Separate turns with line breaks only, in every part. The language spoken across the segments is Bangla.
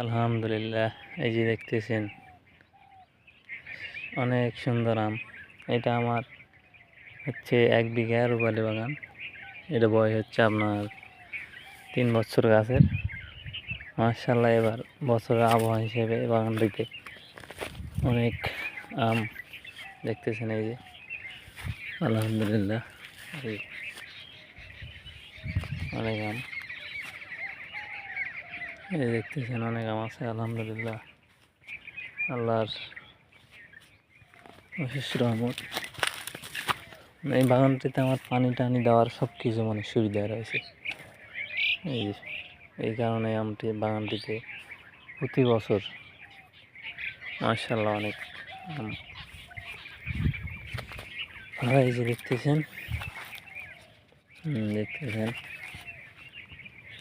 আলহামদুলিল্লাহ, এই যে দেখতেছেন, অনেক সুন্দর আম। এটা আমার হচ্ছে এক বিঘা রুপালি বাগান। এটা বয়স হচ্ছে আপনার তিন বছর গাছের। মার্শাল্লাহ এবার বছরের আবহাওয়া হিসেবে বাগানটিতে অনেক আম দেখতেছেন এই যে। আলহামদুলিল্লাহ অনেক আম। এই দেখতেছেন অনেক আম আছে, আলহামদুলিল্লাহ। আল্লাহর অশেষ রহমত। এই বাগানটিতে আমার পানি টানি দেওয়ার সব কিছু মানে সুবিধা রয়েছে। এই এই কারণে আমটি বাগানটিতে প্রতি বছর মার্শাল্লাহ অনেক এই যে দেখতেছেন দেখতেছেন।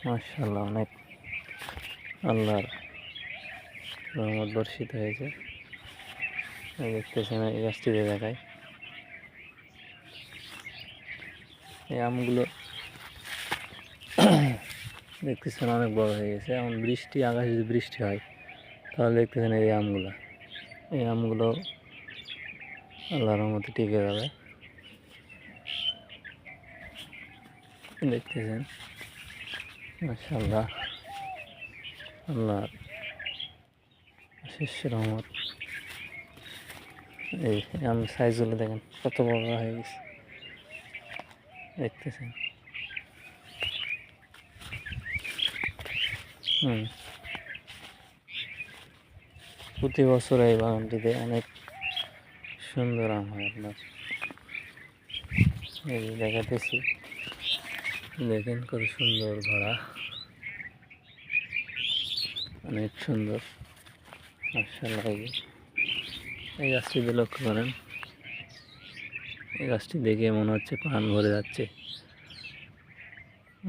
মার্শাল্লাহ অনেক আল্লাহর রহমত বর্ষিত হয়েছে। দেখতেছেন এই গাছটিতে দেখায়। এই আমগুলো দেখতেছেন অনেক বড় হয়ে গেছে। এখন বৃষ্টি, আকাশে যদি বৃষ্টি হয়, তাহলে দেখতেছেন এই আমগুলো। এই আমগুলো আল্লাহর মতো টিকে যাবে। দেখতেছেন মাশাল্লাহ আল্লাহর শেষ রহমত। এই আম সাইজগুলো দেখেন, কত বড় হয়ে গেছে। দেখতেছেন? হুম। প্রতি বছর এই বাগানটিতে অনেক সুন্দর আম হয় আপনার। এই দেখাতেছি, দেখেন কত সুন্দর ভরা। অনেক সুন্দর। মার্শাল্লাহ এই গাছটিতে লক্ষ্য করেন। এই গাছটি দেখে মনে হচ্ছে প্রাণ ভরে যাচ্ছে।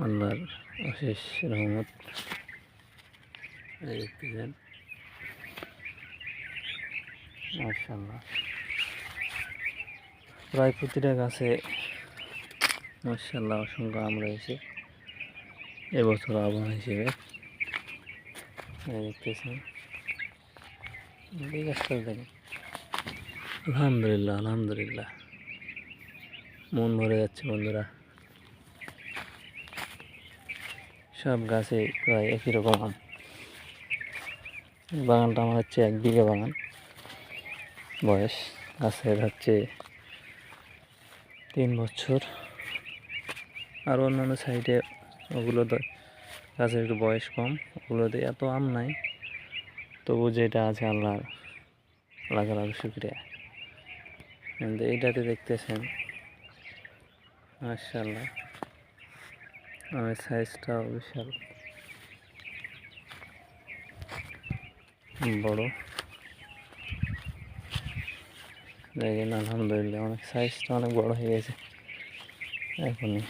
আল্লাহর অশেষ রহমত। দেখতেছেন মার্শাল্লাহ প্রায় প্রতিটা গাছে মার্শাল্লাহ অসংখ্য আম রয়েছে। এবছর আবহাওয়া হিসেবে। আলহামদুলিল্লাহ আলহামদুলিল্লাহ। মন ভরে যাচ্ছে বন্ধুরা। সব গাছে প্রায় একই রকম আম। বাগানটা আমার হচ্ছে এক বিঘা বাগান। বয়স গাছের হচ্ছে তিন বছর। আর অন্যান্য সাইডে ওগুলো গাছের একটু বয়স কম, ওগুলোতে এত আম নাই। তবু যেটা আছে আল্লাহ লাখ লাখ শুক্রিয়া। কিন্তু এইটাতে দেখতেছেন মার্শাল্লাহ আমার সাইজটাও বিশাল। বড়। দেখেন, আলহামদুলিল্লাহ, অনেক সাইজটা অনেক বড় হয়ে গেছে। এখনই।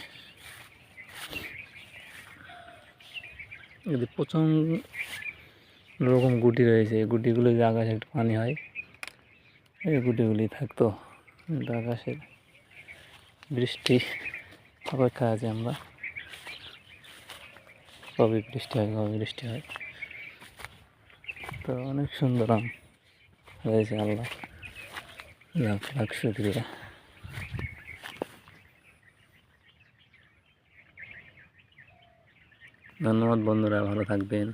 যদি প্রচুর রকম গুটি রয়েছে। এই গুটিগুলো যে আকাশে একটু পানি হয়, এই গুটিগুলি থাকতো। কিন্তু আকাশে বৃষ্টি অপেক্ষা আছে আমরা। কবে বৃষ্টি হয়, কবে বৃষ্টি হয়। তো অনেক সুন্দর আম হয়েছে আল্লাহ। লাখ লাখ শুক্রিয়া। ধন্যবাদ বন্ধুরা ভালো থাকবেন।